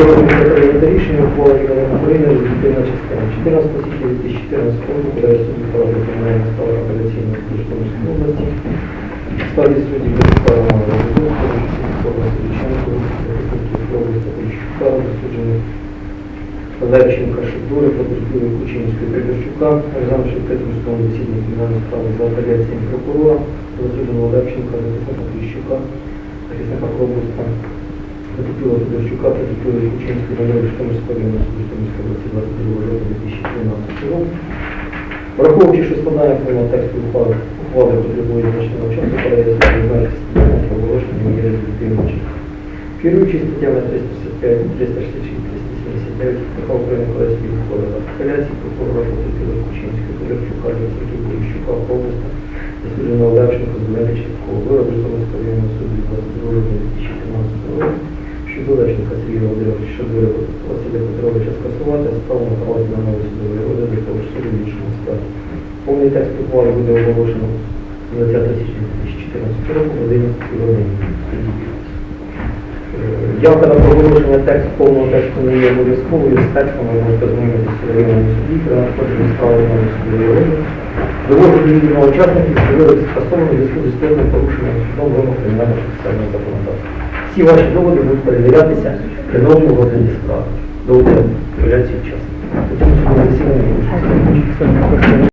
Прийнято рішення ухвали Кабінету України частина 14 січня 2014 року, коли суд відправив до кримінальної справи апеляційної Житомирської області. В складі судді Безпара Розумовського, Микола Сергійченко, області Поліщука, засуджених Левченка, Шевдури, потерпіли Кучинської Прибірчука, розглянувши в Петрівському засіданні кримінальної справи за апеляцією прокурора, засудженого Левченка, захисника Поліщука, захисника Кробуста, потерпілого Федорчука, потерпілої Кучинської району Житомирського району суду Житомирської області 22 жовтня 2013 року. Враховуючи, що складання повного тексту ухвали, ухвали потребує значного часу, передається обмежити оголошення є результативним чином. Керуючись статтями 365, 366, 379 КК України Колеської ухвали апеляції прокурора потерпілого Кучинської, Федорчука, Яценки, Поліщука, Областа, засудженого Левченка, Зеленичівського, вироби Житомирського районного суду 22 жовтня 2013 року, щодо Левченка Сергія Володимировича Шадура Василя Петровича скасувати, справу направити на новий судовий розгляд для того ж суду в іншому складі. Повний текст ухвали буде оголошено 20 січня 2014 року в 11 годині. Е, Явка на проголошення тексту повного тексту не є обов'язковою, з текстом ви можете змінитися в районному суді, при надходженні справи на судовий розгляд. Доводи до відомо учасників судових скасовані в зв'язку зі сторони порушення судом вимог кримінального процесуального законодавства. Всі ваші доводи будуть перевірятися при новому розгляді справи. Доводи судовому засіданні